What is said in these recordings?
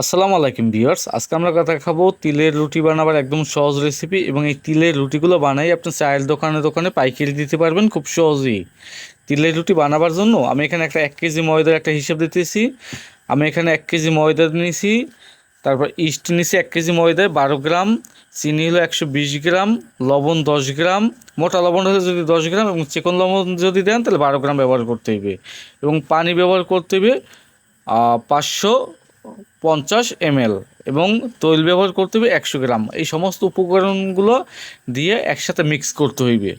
আসসালামু আলাইকুম ভিউয়ার্স। আজকে আমরা কথা খাব তিলের রুটি বানাবার একদম সহজ রেসিপি এবং এই তিলের রুটিগুলো বানাই আপনি চায়ের দোকানে দোকানে পাইকারি দিতে পারবেন খুব সহজেই। তিলের রুটি বানাবার জন্য আমি এখানে একটা এক কেজি ময়দার একটা হিসাব দিতেছি। আমি এখানে এক কেজি ময়দা নিয়েছি তারপর ইস্ট নিয়েছি এক কেজি ময়দায় বারো গ্রাম, চিনি হলো একশো বিশ গ্রাম, লবণ দশ গ্রাম, মোটা লবণ হলে যদি দশ গ্রাম এবং চিকন লবণ যদি দেন তাহলে বারো গ্রাম ব্যবহার করতে হইবে এবং পানি ব্যবহার করতে হইবে পাঁচশো পঞ্চাশ এমএল এবং তৈল ব্যবহার করতে হবে একশো গ্রাম। এই সমস্ত উপকরণগুলো দিয়ে একসাথে মিক্স করতে হইবে।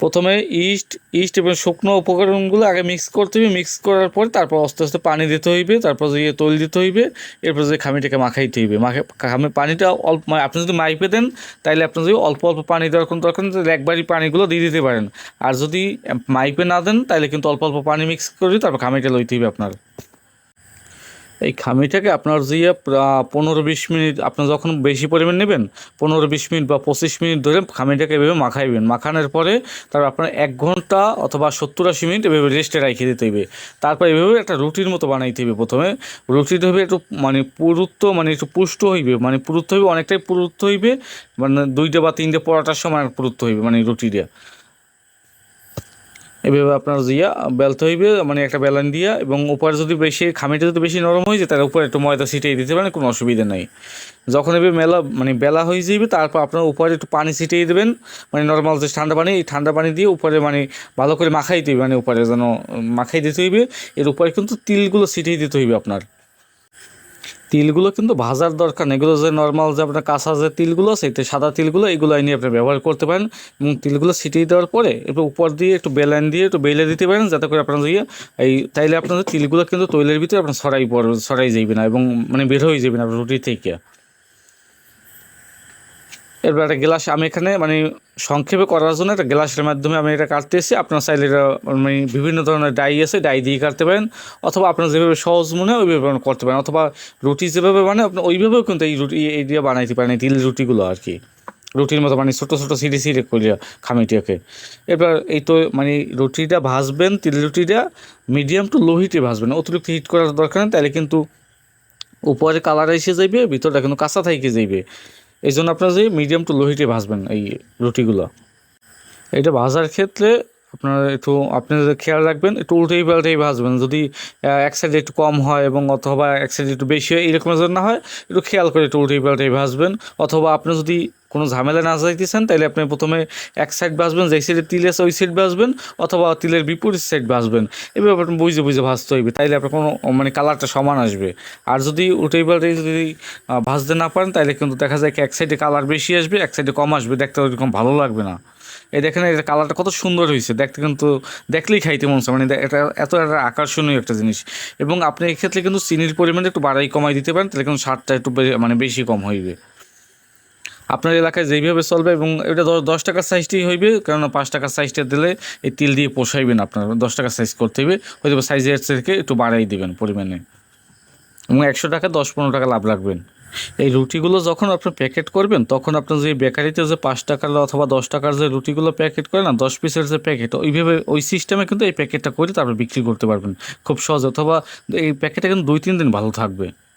প্রথমে ইস্ট ইস্ট এবং শুকনো উপকরণগুলো আগে মিক্স করতে হবে। মিক্স করার পর তারপর আস্তে আস্তে পানি দিতে হইবে, তারপর যে তৈল দিতে হইবে, এরপর যে খামিটাকে মাখাইতে হইবে। মাখে খামি পানিটা অল্প আপনি যদি মাইপে দেন তাহলে আপনি যদি অল্প অল্প পানি দেওয়ার কোনো দরকার নেই একবারই পানিগুলো দিয়ে দিতে পারেন। আর যদি মাইপে না দেন তাহলে কিন্তু অল্প অল্প পানি মিক্স করে তারপর খামিটা লইতে হইবে আপনার। এই খামিটাকে আপনার যে পনেরো বিশ মিনিট, আপনি যখন বেশি পরিমাণ নেবেন, পনেরো বিশ মিনিট বা পঁচিশ মিনিট ধরে খামিটাকে এভাবে মাখাইবেন। মাখানোর পরে তারপর আপনার এক ঘণ্টা অথবা সত্তর আশি মিনিট এভাবে রেস্টে রেখে দিতে হবে। তারপর এভাবে একটা রুটির মতো বানাইতে হবে প্রথমে। রুটিটা হবে একটু মানে পুরুত্ব মানে একটু পুষ্ট হইবে। মানে পুরুত্ব হইবে, অনেকটাই পুরুত্ব হইবে। মানে দুইটা বা তিনটে পরোটার সময় পুরুত্ব হইবে মানে রুটিটা। এভাবে আপনার জিয়া বেলতে হইবে মানে একটা বেলান দিয়া, এবং উপরে যদি বেশি খামিটা যদি বেশি নরম হয়ে যায়, তার উপরে একটু ময়দা ছিটিয়ে দিতে পারেন, কোনো অসুবিধা নাই। যখন এবার মেলা মানে বেলা হয়ে যাবে তারপর আপনার উপরে একটু পানি ছিটিয়ে দেবেন মানে নর্মাল যে ঠান্ডা পানি, এই ঠান্ডা পানি দিয়ে উপরে মানে ভালো করে মাখাই দিবে মানে উপরে যেন মাখাই দিতে হইবে, এর উপরে কিন্তু তিলগুলো ছিটিয়ে দিতে হইবে আপনার। তিলগুলো কিন্তু ভাজার দরকার নেই। এগুলো যে নর্মাল যে আপনার কাঁচা যে তিলগুলো আছে, এতে সাদা তিলগুলো, এগুলো নিয়ে আপনি ব্যবহার করতে পারেন এবং তিলগুলো ছিটিয়ে দেওয়ার পরে একটু উপর দিয়ে একটু বেলান দিয়ে একটু বেলে দিতে পারেন যাতে করে আপনার যে এই তাইলে আপনাদের তিলগুলো কিন্তু তৈলের ভিতরে আপনার ছড়াই পড়বে, ছড়াই যাইবে না এবং মানে বের হয়ে যাবে না রুটি থেকে। এরপর একটা গ্লাস, আমি এখানে মানে সংক্ষেপে করার জন্য একটা গ্লাসের মাধ্যমে আমি এটা কাটতেছি আপনার চাইলে এটা মানে বিভিন্ন ধরনের ডাই আছে, ডাই দিয়ে কাটতে পারেন। অথবা আপনার যেভাবে সহজ মনে হয় ওইভাবে করতে পারেন। অথবা রুটি যেভাবে বানায়, আপনি ওইভাবেও কিন্তু এই রুটি, এই দিয়ে বানাইতে পারেন, এই তিল রুটিগুলো আর কি। রুটির মতো মানে ছোটো ছোটো সিঁড়ি সিঁড়ি করিয়া খামিটিয়াকে। এবার এই তো মানে রুটিটা ভাজবেন, তিল রুটিটা মিডিয়াম টু লো হিটে ভাজবেন। অতিরিক্ত হিট করার দরকার নেই, তাহলে কিন্তু উপরে কালার এসে যাইবে, ভিতরটা কিন্তু কাঁচা থাইকে যাইবে। এই জন্য আপনার যে মিডিয়াম টু লো ভাজবেন এই রুটিগুলো এটা ভাজার ক্ষেত্রে আপনার একটু আপনি খেয়াল রাখবেন, একটু উল্টেই পাল্টেই ভাজবেন। যদি এক সাইডে একটু কম হয় এবং অথবা এক সাইডে একটু বেশি হয়, এরকম যেন না হয়, একটু খেয়াল করে একটু উল্টেই পাল্টেই ভাজবেন। অথবা আপনি যদি কোনো ঝামেলা না যাইতেছেন তাহলে আপনি প্রথমে এক সাইড বাসবেন যেই সাইডে তিল আছে ওই সাইড বাসবেন অথবা তিলের বিপরীত সাইড বাসবেন এভাবে আপনি বুঝে বুঝে ভাজতে হইবে, তাইলে আপনার কোনো মানে কালারটা সমান আসবে। আর যদি উল্টেই পাল্টে যদি ভাজতে না পারেন তাহলে কিন্তু দেখা যায় এক সাইডে কালার বেশি আসবে, এক সাইডে কম আসবে, দেখতে ওইরকম ভালো লাগবে না। এই দেখেন এটা কালারটা কত সুন্দর হয়েছে। দেখতে কিন্তু, দেখলেই খাইতে মন চায়। মানে এটা এত একটা আকর্ষণীয় একটা জিনিস। এবং আপনি এক্ষেত্রে কিন্তু চিনির পরিমাণটা একটু বাড়াই কমাই দিতে পারেন, তাহলে কিন্তু স্বাদটা একটু মানে বেশি কম হইবে। আপনার এলাকায় যেইভাবে চলবে এবং এটা দশ টাকার সাইজটি হইবে কারণ পাঁচ টাকার সাইজটা দিলে এই তিল দিয়ে পোষাইবেন আপনার। দশ টাকার সাইজ করতে হবে হয়তো সাইজের থেকে একটু বাড়াই দেবেন পরিমাণে। এবং একশো টাকা দশ পনেরো টাকা লাভ রাখবেন। এই রুটিগুলো যখন আপনি প্যাকেট করবেন, তখন আপনার যে বেকারিতে যে পাঁচ টাকার অথবা দশ টাকার যে রুটিগুলো প্যাকেট করে না, দশ পিসের যে প্যাকেট ওইভাবে ওই সিস্টেমে কিন্তু এই প্যাকেটটা করে তারপর বিক্রি করতে পারবেন। খুব সহজ, অথবা এই প্যাকেটটা কিন্তু দুই, তিন দিন ভালো থাকবে।